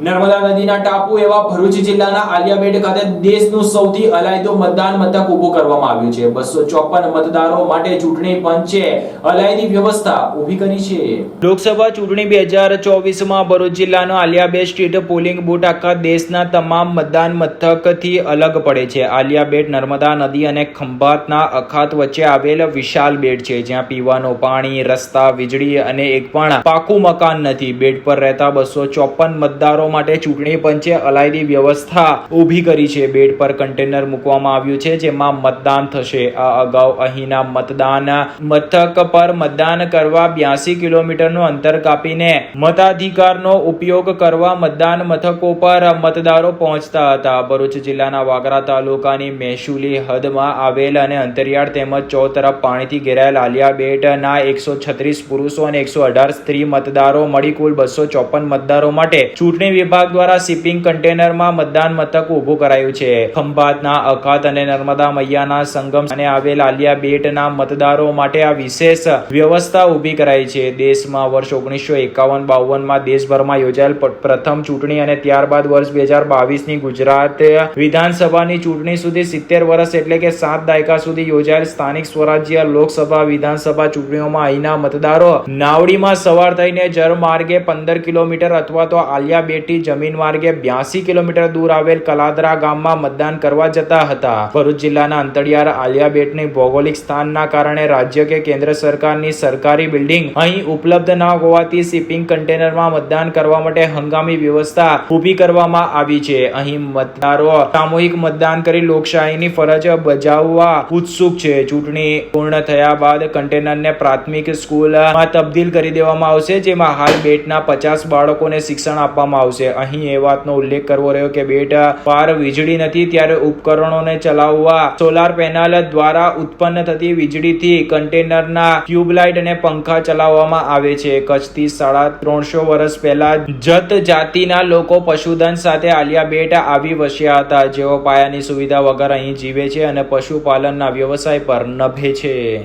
નર્મદા નદીના ટાપુ એવા ભરૂચ જિલ્લાના આલિયાબેટ ખાતે દેશનું સૌથી અલાયદું મતદાન મથક ઊભું કરવામાં આવ્યું છે. બસો ચોપન મતદારો માટે ચૂંટણી પંચે અલાયદી વ્યવસ્થા ઊભી કરી છે. લોકસભા ચૂંટણી બે હજાર ચોવીસમાં ભરૂચ જિલ્લાનો આલિયાબેટ સ્ટેટ પોલિંગ બુથ આખા દેશના તમામ મતદાન મથકથી અલગ પડે છે. આલિયાબેટ, નર્મદા નદી અને ખંભાતના અખાત વચ્ચે આવેલ વિશાળ બેટ છે, જ્યાં પીવાનું પાણી, રસ્તા, વીજળી અને એક પણ પાકું મકાન નથી. બેટ પર રહેતા બસો ચોપન મતદારો માટે ચૂંટણી પંચે અલાયદી વ્યવસ્થા ઊભી કરી છે. બેડ પર કન્ટેનર મૂકવામાં આવ્યું છે, જેમાં મતદાન થશે. આ અગાઉ અહીંના મતદાન મથક પર મતદાન કરવા બ્યાસી કિલોમીટરનું અંતર કાપીને મતાધિકારનો ઉપયોગ કરવા મતદાન મથકો પર મતદારો પહોંચતા હતા. ભરૂચ જિલ્લાના વાગરા તાલુકાની મહેસૂલી હદમાં આવેલ અને અંતરિયાળ તેમજ ચોતરફ પાણીથી ઘેરાયેલ આલિયા બેટના એકસો છત્રીસ પુરુષો અને એકસો અઢાર સ્ત્રી મતદારો મળી કુલ બસો ચોપન મતદારો માટે ચૂંટણી વિભાગ દ્વારા શિપિંગ કન્ટેનરમાં મતદાન મથક ઊભું કરાયું છે. ખંભાતના અખાત અને નર્મદા મૈયાના સંગમ અને આવેલ આલિયા બેટના મતદારો માટે આ વિશેષ વ્યવસ્થા ઊભી કરાઈ છે. દેશમાં વર્ષ ઓગણીસો એકાવન બાવનમાં દેશભરમાં યોજાયેલ પ્રથમ ચૂંટણી અને ત્યારબાદ વર્ષ બે હજાર બાવીસની ગુજરાત વિધાનસભાની ચૂંટણી સુધી સિત્તેર વર્ષ એટલે કે સાત દાયકા સુધી યોજાયેલ સ્થાનિક સ્વરાજ્ય લોકસભા વિધાનસભા ચૂંટણીઓમાં અહીંના મતદારો નાવડીમાં સવાર થઈને જળમાર્ગે પંદર કિલોમીટર અથવા તો આલિયા બેટથી જમીન માર્ગે બ્યાસી કિલોમીટર દૂર આવેલ કલાદરા ગામમાં મતદાન કરવા જતા હતા. ભરૂચ જિલ્લાના અંતરિયાળ આલિયા બેટની ભૌગોલિક સ્થાનના કારણે રાજ્ય કે કેન્દ્ર સરકારની સરકારી બિલ્ડિંગ અહીં ઉપલબ્ધ ન હોવાથી શિપિંગ કન્ટેનરમાં મતદાન કરવા માટે હંગામી વ્યવસ્થા ઊભી કરવામાં આવી છે. અહીં મતદારો સામૂહિક મતદાન કરી લોકશાહીની ફરજ બજાવવા ઉત્સુક છે. ચૂંટણી પૂર્ણ થયા બાદ કન્ટેનરને પ્રાથમિક સ્કૂલમાં તબદીલ કરી દેવામાં આવશે, જેમાં હાલ બેટના પચાસ બાળકોને શિક્ષણ આપવામાં આવશે. અહીં એ વાતનો ઉલ્લેખ કરવો રહ્યો કે બેટ, પાર વીજળી નથી ત્યારે ઉપકરણોને ચલાવવા. સોલાર પેનલ દ્વારા ઉત્પન્ન થતી વીજળીથી કન્ટેનરના ટ્યુબલાઇટ અને પંખા ચલાવવામાં આવે છે. કચ્છથી સાડા ત્રણસો વર્ષ પહેલા જત જાતિના લોકો પશુધન સાથે આલિયા બેટ આવી વસ્યા હતા. જેઓ પાયાની સુવિધા વગર અહીં જીવે છે અને પશુપાલનના વ્યવસાય પર નભે છે.